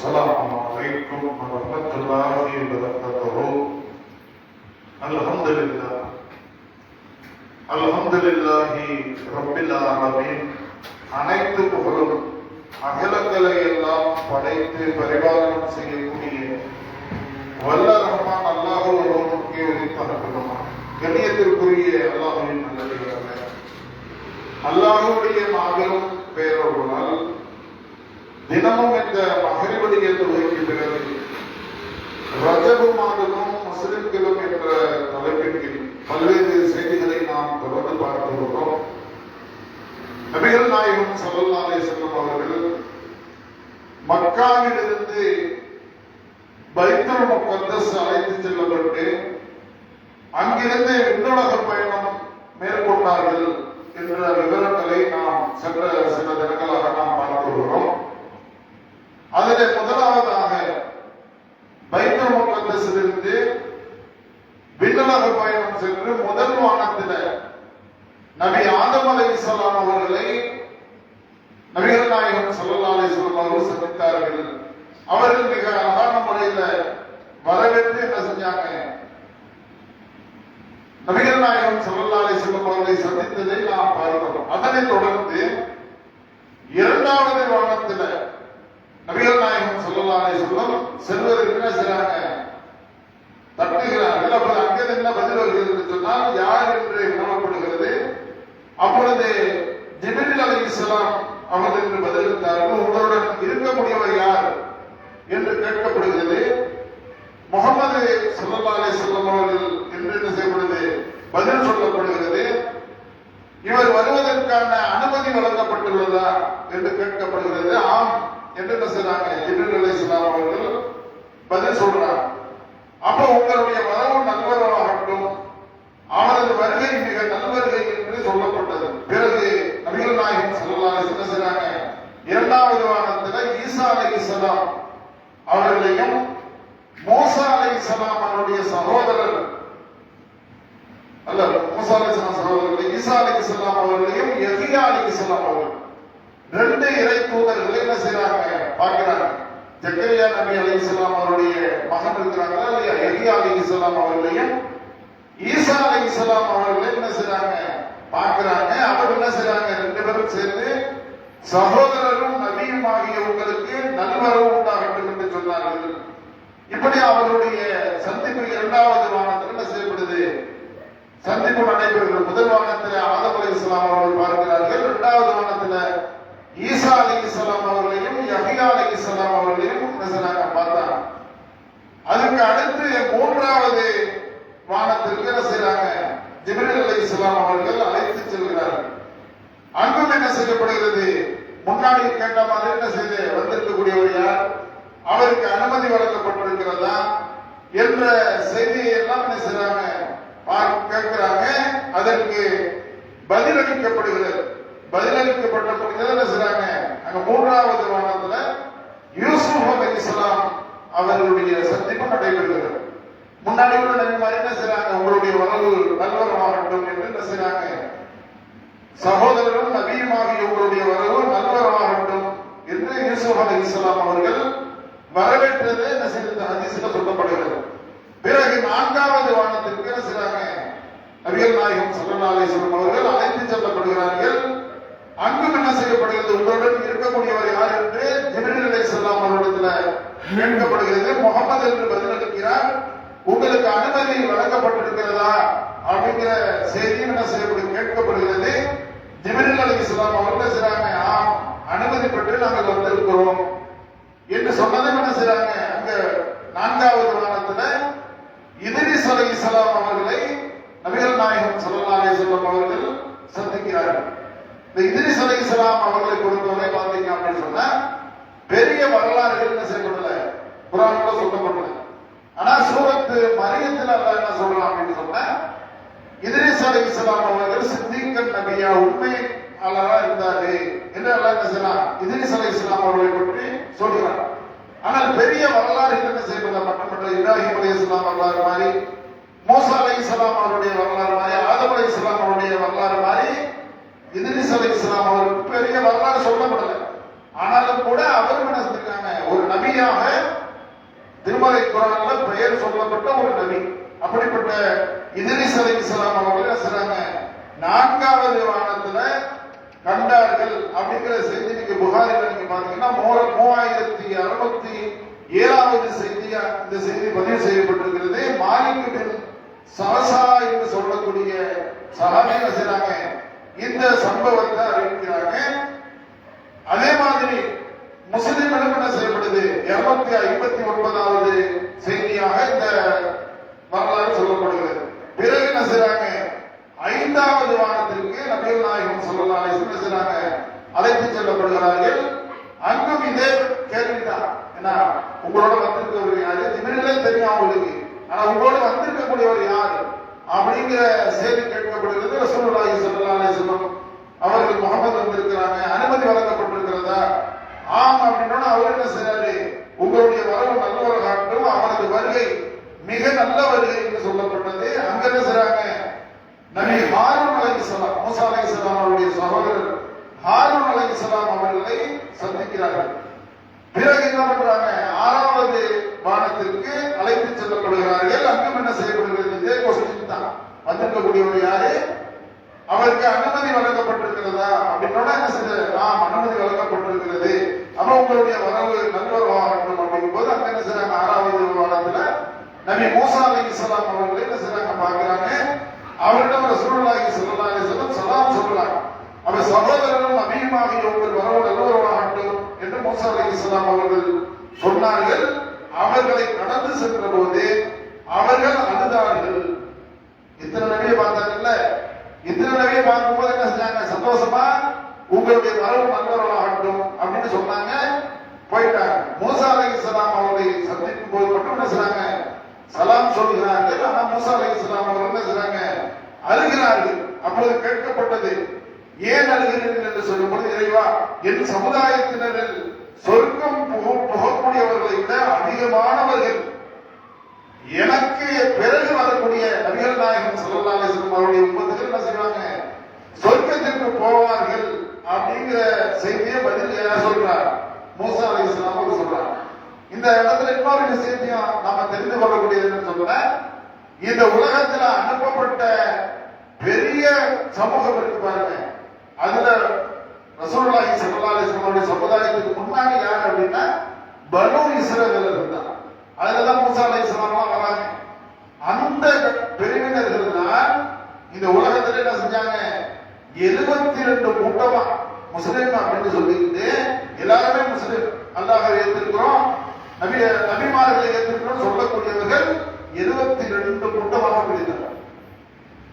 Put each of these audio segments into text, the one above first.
السلام عليكم ورحمة الله وبركاته الحمد لله الحمد لله رب العالمين அனைத்து புகழும் அகிலங்களை எல்லாம் படைத்து பரிபாலனம் செய்யக்கூடிய வல்ல ரஹ்மான் அல்லாஹ் ஒருவனுக்கு உரித்தார்களமா கண்ணியத்திற்குரிய அல்லாஹின் நல்லதாக அல்லாஹுடைய மாபெரும் பேரொருளால் தினமும் இந்த மகரிபடிய என்று பிறகு ரஜபு மாதமும் முஸ்லிம்களும் என்ற தலைப்பின் கீழ் பல்வேறு செய்திகளை நாம் தொடர்ந்து பார்த்து வருகிறோம். நபிகள் நாயகம் சல்லல்லாலே செல்லும் அவர்கள் மக்காவிலிருந்து பைத்தல் முக்கந்தஸ் அழைத்து செல்லப்பட்டு அங்கிருந்து விண்ணுலக பயணம் மேற்கொண்டார்கள் என்ற விவரங்களை நாம் சென்ற சில தினங்களாக நாம் பார்த்து வருகிறோம் அதிலே முதலாவதாக பைத்துல் முகத்தஸிலிருந்து விண்ணுலக பயணம் சென்று முதல் வானத்தில நபி ஆதம் அலைஹிஸ்ஸலாம் அவர்களை நபிகள் நாயகம் ஸல்லல்லாஹு அலைஹி சந்தித்தார்கள் அவர்கள் மிக அழகான முறையில வரவேற்று என்ன செஞ்சாங்க? நபிகள் நாயகம் ஸல்லல்லாஹு அலைஹி சந்தித்ததை நாம் பார்க்கிறோம். அதனைத் தொடர்ந்து இரண்டாவது வானத்தில நபிகள் நாயகம் ஸல்லல்லாஹு அலைஹி வஸல்லம் செல்வதற்கு என்ன செய்யறாங்க தட்டுகிறார்கள். அப்போது அங்கே என்ன பதில் வருகிறது என்று சொன்னால் யார் என்று உணரப்படுகிறது அப்பொழுது ஜிபிரில் அலி இஸ்லாம் என்று பதிலளித்தார்கள். உங்களுடன் இருக்கக்கூடியவர் யார் என்று கேட்கப்படுகிறது. முகமது ஸல்லல்லாஹு செல்லம் அவர்கள் என்று என்ன செய்யப்படுது? பதில் சொல்லப்படுகிறது. இவர் வருவதற்கான அனுமதி வழங்கப்பட்டுள்ளதா என்று கேட்கப்படுகிறது. ஆம் என்று என்ன செய்யறாங்க ஜிப்ரீல் அலைஹிஸ்ஸலாம் அவர்கள் பதில் சொல்றார் அப்ப உங்களுடைய வரவு நல்வரவாகட்டும் அவரது வருகை மிக நல்வருகை என்று சொல்லப்பட்டது பிறகு நபிகள் நாயகம் ஸல்லல்லாஹு அலைஹி வஸல்லம் என்ன செய்றாங்க இரண்டாவது வானத்துல ஈசா அலைஹிஸ்ஸலாம் அவர்களையும் மூசா அலைஹிஸ்ஸலாம் அவருடைய சகோதரர் அல்ல மூசா அலைஹிஸ்ஸலாம் சகோதரர்கள் ஈசா அலைஹிஸ்ஸலாம் அவர்களையும் யஹியா அலைஹிஸ்ஸலாம் அவர்கள் ரெண்டு இறை தூதர்களை என்ன செய்றாங்க பார்க்கிறாங்க நபி அலி இஸ்லாம் அவருடைய மகன் இருக்கிறாங்களா இல்லையா? எலியா அலி இஸ்லாம் அவர்களையும் ஈசா அலைஹிஸ்ஸலாம் அவர்களை என்ன செய்றாங்க? பார்க்கிறாங்க. அவர் என்ன செய்றாங்க? ரெண்டு பேரும் சேர்ந்து சகோதரரும் நபியும் ஆகிய உங்களுக்கு நல்வரவு உண்டாகட்டும் என்று சொன்னார்கள். இப்படி அவருடைய சந்திப்பு இரண்டாவது வானத்தில் என்ன செய்யப்படுது? சந்திப்பு நடைபெறுகிறது. முதல் வானத்தில் ஆதம் அலி இஸ்லாம் அவர்கள் பார்க்கிறார்கள். இரண்டாவது வானத்தில் ஈசா அலி இஸ்லாம் அவர்களையும் யஹியா அலி இஸ்லாம் அவர்களையும் என்ன பார்த்தாங்க அதுக்கு அடுத்து மூன்றாவது வானத்திற்கு என்ன செய்யறாங்க ஜிபிரல் அலி இஸ்லாம் அவர்கள் அழைத்து செல்கிறார்கள். அங்கும் என்ன செய்யப்படுகிறது? முன்னாடி கேட்ட மாதிரி என்ன செய்து வந்திருக்கக்கூடியவர் யார்? அவருக்கு அனுமதி வழங்கப்பட்டிருக்கிறதா? என்ற செய்தியை எல்லாம் என்ன செய்யறாங்க கேட்கிறாங்க. அதற்கு பதிலளிக்கப்படுகிறது. பதிலளிக்கப்பட்ட பொழுது என்ன செய்றாங்க? அங்க மூன்றாவது வானத்துல யூசுப் அலி இஸ்லாம் அவர்களுடைய சந்திப்பு நடைபெறுகிறது. முன்னாடி உள்ள நபிமார் என்ன செய்றாங்க? உங்களுடைய வரவு நல்வரமாகட்டும் என்று என்ன செய்றாங்க? சகோதரரும் நபியுமாகிய உங்களுடைய வரவு நல்வரமாகட்டும் என்று யூசுப் அலி இஸ்லாம் அவர்கள் வரவேற்றது என்ன செய்த ஹதீஸ்ல சொல்லப்படுகிறது. பிறகு நான்காவது வானத்திற்கு என்ன செய்றாங்க? நபிகள் நாயகம் ஸல்லல்லாஹு அலைஹி அவர்கள் அழைத்து செல்லப்படுகிறார்கள். அன்பு என்ன செய்யப்படுகிறது. உங்களுடன் இருக்கக்கூடியவர் யார் என்று ஜிப்ரீல் அலைஹிஸ்ஸலாம் அவரிடத்துல கேட்கப்படுகிறது. முகமது என்று பதிலளிக்கிறார் உங்களுக்கு அனுமதி வழங்கப்பட்டிருக்கிறதா? அப்படிங்கிற செய்தியும் என்ன செய்யப்படும் கேட்கப்படுகிறது. ஜிப்ரீல் அலைஹிஸ்ஸலாம் அவர்கள் செய்றாங்க ஆம் அனுமதி பெற்று நாங்கள் வந்திருக்கிறோம். என்று சொன்னதும் என்ன செய்றாங்க. அங்க நான்காவது வானத்துல இத்ரிஸ் அலைஹிஸ்ஸலாம் அவர்களை நபிகள் நாயகம் ஸல்லல்லாஹு அலைஹி வஸல்லம் அவர்கள் சந்திக்கிறார்கள் இந்த இத்ரிஸ் இஸ்லாம் அவர்களை பொறுத்தவரை பார்த்தீங்க அப்படின்னு சொன்னா பெரிய வரலாறுகள் என்ன செய்யப்படல குரான்ல சொல்லப்படல. ஆனா சூரத்து மரியத்தில் என்ன சொல்லலாம் அப்படின்னு சொன்னா இத்ரிஸ் இஸ்லாம் அவர்கள் சித்திகன் நபியா உண்மை அல்லாஹ் இருந்தாரு. என்று அல்லாஹ் என்ன செய்யலாம் இத்ரிஸ் இஸ்லாம் அவர்களை பற்றி சொல்கிறார் ஆனால் பெரிய வரலாறு என்ன செய்யப்படல மட்டுமல்ல இப்ராஹிம் அலைஹிஸ்ஸலாம் வரலாறு மாதிரி மூசா இஸ்லாம் அவருடைய வரலாறு மாதிரி ஆதம் அலைஹிஸ்ஸலாம் அவருடைய வரலாறு மாதிரி இத்ரிஸ் இஸ்லாம் அவருக்கு பெரிய வரலாறு சொல்லப்படல. ஆனாலும் கூட அவர் என்ன செஞ்சிருக்காங்க? ஒரு நபியாக திருமலை குரான்ல பெயர் சொல்லப்பட்ட ஒரு நபி. அப்படிப்பட்ட இதிரிஸ் இஸ்லாம் அவர்கள் என்ன செய்றாங்க நான்காவது வானத்துல கண்டார்கள் அப்படிங்கிற செய்தி நீங்க புகாரில நீங்க பாத்தீங்கன்னா மூவாயிரத்தி அறுபத்தி ஏழாவது செய்தியா இந்த செய்தி பதிவு செய்யப்பட்டிருக்கிறது மாலிக் பின் சவசா என்று சொல்லக்கூடிய சஹாபி செய்றாங்க? இந்த சம்பவத்தை அறிவிக்கிறாங்க. அதே மாதிரி முஸ்லிம்களும் என்ன செய்யப்படுது? இருநூத்தி ஐம்பத்தி ஒன்பதாவது செய்தியாக இந்த வரலாறு சொல்லப்படுகிறது. பிறகு என்ன செய்றாங்க? ஐந்தாவது வானத்திற்கு நபிகள் நாயகம் சொல்லலாம் என்ன செய்றாங்க? அழைத்து செல்லப்படுகிறார்கள் அங்கும் இதே கேள்விதான் என்ன உங்களோட வந்திருக்கவர் யாரு திமிரிலே தெரியும் அவங்களுக்கு ஆனா உங்களோட வந்திருக்கக்கூடியவர் யாரு அப்படிங்கிற செய்தி கேட்கப்படுகிறது ரசூலுல்லாஹி ஸல்லல்லாஹு அலைஹி வஸல்லம் அவர்கள் முகமது வந்திருக்கிறாங்க அனுமதி வழங்கப்பட்டிருக்கிறதா ஆம் அப்படின்னா அவர் என்ன செய்றாரு உங்களுடைய வரவு நல்லவராகட்டும் அவரது வருகை மிக வருகை என்று சொல்லப்பட்டது அங்க என்ன செய்றாங்க நபி ஹாரூன் அலைஹிஸ்ஸலாம் மூசா அலைஹிஸ்ஸலாம் அவருடைய சகோதரர் ஹாரூன் அலைஹிஸ்ஸலாம் அவர்களை சந்திக்கிறார்கள் பிறகு என்ன பண்றாங்க ஆறாவது வானத்திற்கு அழைத்து செல்லப்படுகிறார்கள் அங்கும் என்ன செய்யப்படுகிறது இதே கொஸ்டின் தான் வந்திருக்கக்கூடியவர் யாரு அவருக்கு அனுமதி வழங்கப்பட்டிருக்கிறதா அப்படின்னா என்ன செய்ய ஆம் அனுமதி வழங்கப்பட்டிருக்கிறது அப்ப உங்களுடைய வரவு நல்வரவாகட்டும் அப்படிங்கும் போது அங்க என்ன செய்றாங்க ஆறாவது வானத்துல நபி மூசா அவர்களை என்ன செய்றாங்க பாக்குறாங்க அவரிடம் ரசூலுல்லாஹி ஸல்லல்லாஹு அலைஹி வஸல்லம் சலாம் சொல்றாங்க. அவர் சகோதரரும் நபியுமாக உங்கள் வரவு நல்லவரவாகட்டும் என்று மூசா அலி இஸ்லாம் அவர்கள் சொன்னார்கள். அவர்களை கடந்து சென்ற போது அவர்கள் அழுதார்கள். இத்தனை நபியை பார்த்தாங்கல்ல? இத்தனை நபியை பார்க்கும்போது என்ன செஞ்சாங்க? சந்தோஷமா? உங்களுடைய வரவு நல்லவர்களாகட்டும் அப்படின்னு சொன்னாங்க. போயிட்டாங்க. மூசா அலைஹிஸ்ஸலாம் அவர்களை சந்திக்கும் போது மட்டும் என்ன செய்றாங்க சலாம் சொல்கிறார்கள். ஆனா மூசா அலைஹிஸ்ஸலாம் அவர்கள் என்ன செய்றாங்க? அழுகிறார்கள். அப்பொழுது கேட்கப்பட்டது ஏன் அழுகிறீர்கள்? என்று சொல்லும்போது இறைவா என் சமுதாயத்தினரில் சொர்க்கம் புகக்கூடியவர்களை விட அதிகமானவர்கள். எனக்கு பிறகு வரக்கூடிய நபிகள் நாயகம் ஸல்லல்லாஹு அலைஹி அவருடைய உண்மத்துக்கு என்ன செய்வாங்க? சொர்க்கத்திற்கு போவார்கள். அப்படிங்கிற செய்தியை பதில் யார் சொல்றார்? மூசா அலி இஸ்லாம் இந்த இடத்துல இன்னொரு விஷயத்தையும் நம்ம தெரிந்து கொள்ளக்கூடியதுன்னு என்னன்னு இந்த உலகத்துல அனுப்பப்பட்ட பெரிய சமூகம் இருக்கு பாருங்க. அதுல ரசூல்லாஹி ஸல்லல்லாஹு அலைஹி சமுதாயத்துக்கு முன்னாடி யார் அப்படின்னா பனு இஸ்ரவேலர் இருந்தாங்க. அதுலதான் மூசா அலைஹிஸ்ஸலாம் வராங்க. அந்த பிரிவினர்கள் தான் இந்த உலகத்துல என்ன செஞ்சாங்க? எழுபத்தி ரெண்டு கூட்டமா முஸ்லீம் அப்படின்னு சொல்லிட்டு எல்லாருமே முஸ்லீம். அல்லாஹ் ஏத்திருக்கிறோம் நபி நபிமார்களை ஏத்திருக்கிறோம் சொல்லக்கூடியவர்கள் இருபத்தி ரெண்டு கூட்டமாக பிரித்தாங்க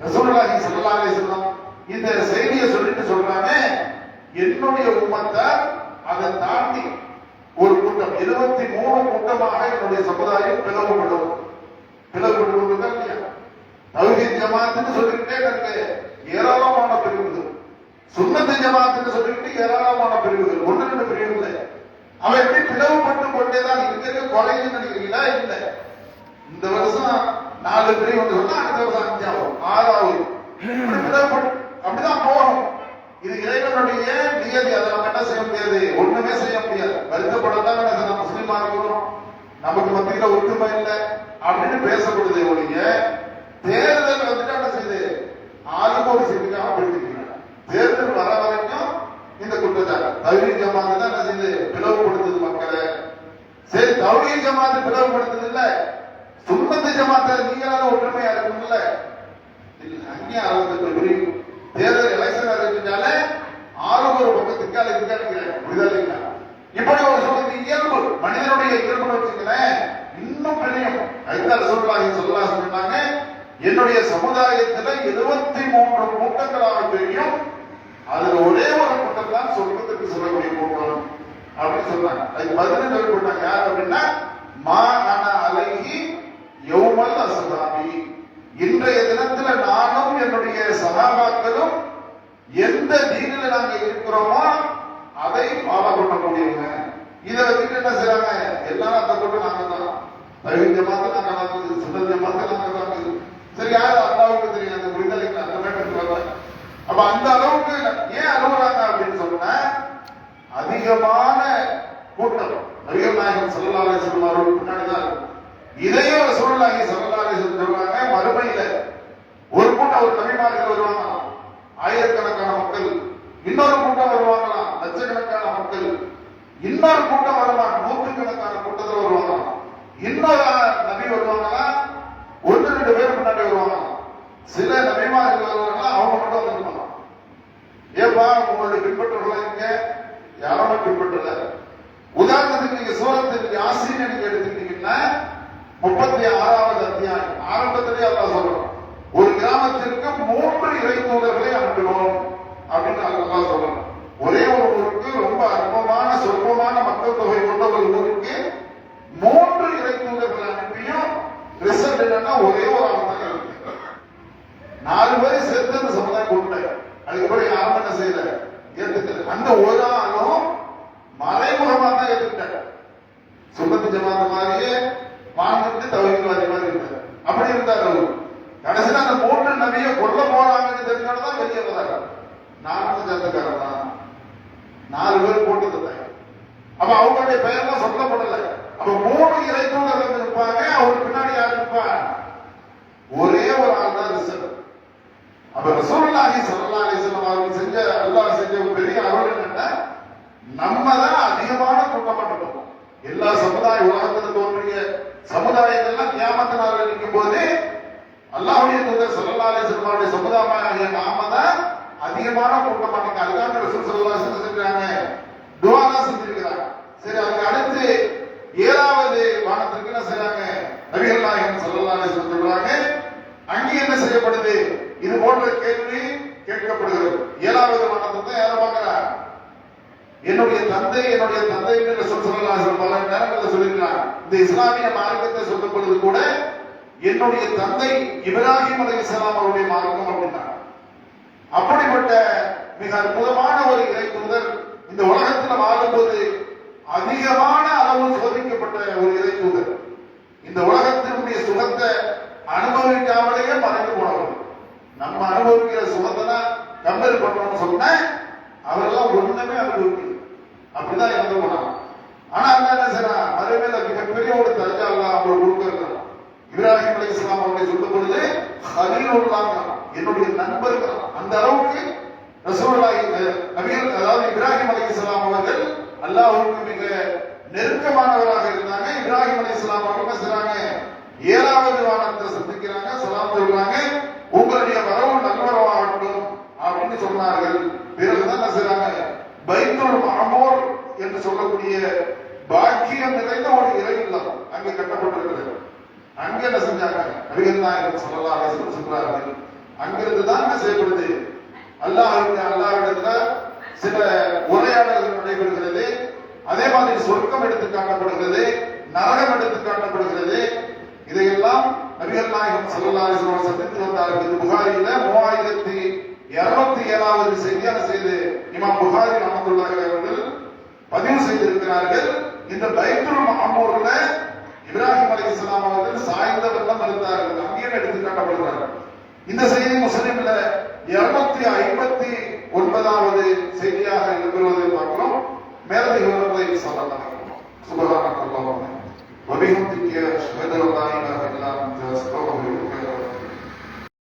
ரசூலுல்லாஹி ஸல்லல்லாஹு அலைஹி இந்த செய்தியை சொல்லிட்டு சொல்றாங்க என்னுடைய உம்மத்தை அதை தாண்டி ஒரு கூட்டம் இருபத்தி மூணு கூட்டமாக என்னுடைய சமுதாயம் பிளவுபடும். பிளவுபடுவது இல்லையா? தௌஹீத் ஜமாத்துன்னு சொல்லிக்கிட்டே எனக்கு ஏராளமான பிரிவுகள். சுண்ணத்து ஜமாத்துன்னு சொல்லிக்கிட்டு ஏராளமான பிரிவுகள். ஒன்று ரெண்டு பிரிவுகள். அவன் எப்படி பிளவுபட்டு கொண்டேதான் இருக்கிறது? குறையும் நினைக்கிறீங்களா இல்லை. இந்த வருஷம் நாலு பிரிவு வந்து சொன்னா அடுத்த வருஷம் அஞ்சாவது ஆறாவது. பிளவுபட்டு அப்படிதான் போகணும். இது இறைவனுடைய நியதி. அதை நம்ம என்ன செய்ய முடியாது? ஒண்ணுமே செய்ய முடியாது. வருத்தப்படத்தான் நம்ம முஸ்லீமா இருக்கிறோம் நமக்கு மத்தியில ஒற்றுமை இல்லை. அப்படின்னு பேசப்படுது ஒழிய தேர்தல் வந்துட்டு என்ன செய்யுது ஆளுக்கு ஒரு சீட்டுக்காக பிடிச்சிருக்கிறாங்க தேர்தல் வர வரைக்கும் இந்த குற்றச்சாட்டு தகுதி ஜமாத்து தான் என்ன செய்யுது பிளவுபடுத்துது மக்களை சரி தௌஹீ ஜமாத்து பிளவுபடுத்துது இல்ல சுண்ணத்து ஜமாத்த நீங்களால ஒற்றுமையா இருக்கணும்ல இல்ல அங்கேயும் அறுபத்தெட்டு பிரிவு தேர்தல் எலெக்ஷன் அறிவிச்சாலே ஆறு ஒரு பக்கம் திக்கால திக்கால புரிதல் இல்லை. இப்படி ஒரு சொல்றது இயல்பு. மனிதனுடைய இயல்பு வச்சுக்கிறேன் இன்னும் பெரியும் ஐந்தாறு சொல்றாங்க சொல்லலாம் சொன்னாங்க. என்னுடைய சமுதாயத்துல இருபத்தி மூன்று கூட்டங்களாக தெரியும் அதுல ஒரே ஒரு கூட்டம் தான் சொர்க்கத்துக்கு சொல்லக்கூடிய கூட்டம் அப்படின்னு சொன்னாங்க. அதுக்கு பதினஞ்சு பேர் யார் அப்படின்னா மா அன யௌமல் அசதாபி இன்றைய தினத்துல நானும் என்னுடைய சகாபாக்களும் எந்த தீனில நாங்க இருக்கிறோமோ அதை ஃபாலோ முடியுங்க இதை வச்சுட்டு என்ன செய்றாங்க? எல்லாரும் அந்த கூட்டம் நாங்க தான் தகுதி ஜமாத்து நாங்க தான் சுந்தர ஜமாத்து நாங்க தான் சரி யாரு அல்லாவுக்கு தெரியும்? அந்த புரிதலுக்கு அந்த மேட்டருக்கு அப்ப அந்த அளவுக்கு ஏன் அழுகுறாங்க அப்படின்னு சொன்னா அதிகமான கூட்டம். நபிகள் நாயகம் ஸல்லல்லாஹு அலைஹி அவர்களுக்கு பின்னாடி தான் இருக்கும். இதையே ரசூலுல்லாஹி ஸல்லல்லாஹு அலைஹி சொல்றாங்க மறுமையில ஒரு கூட்டம் ஒரு தமிழ்நாடுகள் வருவாங்களாம் ஆயிரக்கணக்கான மக்கள். இன்னொரு கூட்டம் வருவாங்களாம் லட்சக்கணக்கான மக்கள். இன்னொரு கூட்டம் வருவாங்க நூற்றுக்கணக்கான கூட்டத்தில் வருவாங்களாம் இன்னொரு நபி வருவாங்கன்னா ஒன்று ரெண்டு பேர் முன்னாடி வருவாங்களாம் சில நபிமார்கள் வருவாங்களா அவங்க மட்டும் வந்துருப்பாங்க ஏப்பா உங்களுடைய பின்பற்றவர்களா இங்க யாருமே பின்பற்றல. உதாரணத்துக்கு நீங்க சூரத்தில் யாசின் எடுத்துக்கிட்டீங்கன்னா முப்பத்தி ஆறாவது அத்தியாயம். ஆரம்பத்திலே அல்லாஹ் சொல்றோம் ஒரு கிராமத்திற்கு மூன்று இறை தூதர்களை அனுப்பினோம். அப்படின்னு அல்லாஹ் சொல்றோம் ஒரே ஒரு ஊருக்கு ரொம்ப அற்பமான சொற்பமான மக்கள் தொகை கொண்ட ஒரு ஊருக்கு மூன்று இறை தூதர்களை அனுப்பியும் ரிசல்ட் என்னன்னா ஒரே ஒரு ஆள் தான் இருக்கு. நாலு பேரும் சேர்த்து அந்த சமுதாயம் கூப்பிட்டாங்க. அதுக்கப்புறம் யாரும் என்ன செய்யல? ஏத்துக்கல. அந்த ஒரு ஆளும் மறைமுகமா தான் ஏத்துக்கிட்டாங்க சுண்ணத்து ஜமாத்த மாதிரியே வாழ்ந்துட்டு தவிர்க்கவாதி மாதிரி இருந்தார் அப்படி இருந்தார் அவர் கடைசியில் அந்த மூன்று நபியை கொல்ல போறாங்கன்னு தெரிஞ்சோட தான் வெளியே வந்தாங்க நானும் சேர்ந்தக்காரன் தான் நாலு பேர் போட்டு தந்தாங்க அப்ப அவங்களுடைய பெயர்லாம் சொல்லப்படல. அப்ப மூணு இறை இருப்பாங்க அவருக்கு பின்னாடி யார் இருப்பாங்க ஒரே ஒரு ஆள் தான் ரிசல்ட் அப்ப ரசூலுல்லாஹி ஸல்லல்லாஹு அலைஹி அவர்கள் செஞ்ச அல்லாஹ் செஞ்ச ஒரு பெரிய அருள் என்னன்னா நம்ம தான் அதிகமான கூட்டப்பட்டிருக்கோம் எல்லா சமுதாய உலகத்தில் தோன்றிய சமுதாயங்கள்லாம் கியாமத்து நிற்கும் போது அல்லாஹுடைய தூதர் ஸல்லல்லாஹு அலைஹி சமுதாயமாகிய நாம தான் அதிகமான கூட்டமாட்டாங்க அதுதான் ரசூல் ஸல்லல்லாஹு அலைஹி துவாதான் செஞ்சிருக்கிறாங்க. சரி அதுக்கு அடுத்து ஏழாவது வானத்திற்கு என்ன செய்றாங்க நபிகள் நாயகம் ஸல்லல்லாஹு அலைஹி வஸல்லம் சொல்றாங்க அங்கே என்ன செய்யப்படுது. இது போன்ற கேள்வி கேட்கப்படுகிறது. ஏழாவது மன்னத்தை யார பார்க்கிறார்? என்னுடைய தந்தை என்னுடைய தந்தை என்று சொல்லலாம். பல நேரங்களில் சொல்லியிருக்கிறார். இந்த இஸ்லாமிய மார்க்கத்தை சொல்லும் பொழுது கூட என்னுடைய தந்தை இப்ராஹிம் அலி இஸ்லாம் அவருடைய மார்க்கம் அப்படின்னா அப்படிப்பட்ட மிக அற்புதமான ஒரு இறை தூதர் இந்த உலகத்தில் வாழும்போது அதிகமான அளவு சோதிக்கப்பட்ட ஒரு இறை தூதர் இந்த உலகத்தினுடைய சுகத்தை அனுபவிக்காமலேயே மறைந்து போனவர் நம்ம அனுபவிக்கிற சுகத்தை கம்பேர் பண்றோம்னு சொன்ன அவரெல்லாம் ஒண்ணுமே அனுபவிக்கல அப்படிதான் இறந்து போனாங்க ஆனா அல்லா என்ன செய்யறான் மறுமையில மிகப்பெரிய ஒரு தர்ஜா அல்லா அவர் கொடுக்கிறான் இப்ராஹிம் அலி இஸ்லாம் அவர்களை சொல்லும் பொழுது ஹலீலுல்லாங்க என்னுடைய நண்பர்கள் அந்த அளவுக்கு ரசூலுல்லாஹி நபிகள் அதாவது இப்ராஹிம் அலி இஸ்லாம் அவர்கள் அல்லாஹுக்கு மிக நெருக்கமானவராக இருந்தாங்க. இப்ராஹிம் அலி இஸ்லாம் அவர்கள் செய்றாங்க? ஏழாவது வானத்தை சந்திக்கிறாங்க சலாம் சொல்றாங்க உங்களுடைய வரவு நல்லவரவாகட்டும் அப்படின்னு சொன்னார்கள். பிறகுதான் என்ன செய்றாங்க? பைத்துல் மாமோர் என்று சொல்லக்கூடிய பாக்கியம் நிறைந்த ஒரு இறை இல்லம் அங்கே கட்டப்பட்டிருக்கிறது. அங்க என்ன செஞ்சாங்க. நபிகள் நாயகம் ஸல்லல்லாஹு அலைஹி சொல்றார்கள் அங்கிருந்து தான் என்ன செய்யப்படுது. அல்லாஹ் அல்லாஹிடத்துல சில உரையாடல்கள் நடைபெறுகிறது. அதே மாதிரி சொர்க்கம் எடுத்து காட்டப்படுகிறது நரகம் எடுத்து காட்டப்படுகிறது. இதையெல்லாம் நபிகள் நாயகம் ஸல்லல்லாஹு அலைஹி சந்தித்து வந்தார்கள் இது புகாரியில மூவாயிரத்தி இருநூத்தி ஏழாவது செய்தியான செய்து. இமாம் புகாரி அமர்ந்துள்ளார்கள் அவர்கள் பதிவு செய்திருக்கிறார்கள். இந்த பைத்துல் மாமூர்ல இப்ராஹிம் அலி இஸ்லாம் அவர்கள் சாய்ந்த வெள்ளம் இருந்தார்கள் அங்கேயும் எடுத்து காட்டப்படுகிறார்கள். இந்த செய்தி முஸ்லிம்ல இருநூத்தி ஐம்பத்தி ஒன்பதாவது செய்தியாக இருக்கிறதை பார்க்கிறோம். மேலதிக விவரங்களை சொல்லலாம் சுபகான வபிஹம்திக்க அஷ்ஹது அல்லா இலாஹ இல்லா அன்த அஸ்தக்ஃபிருக்க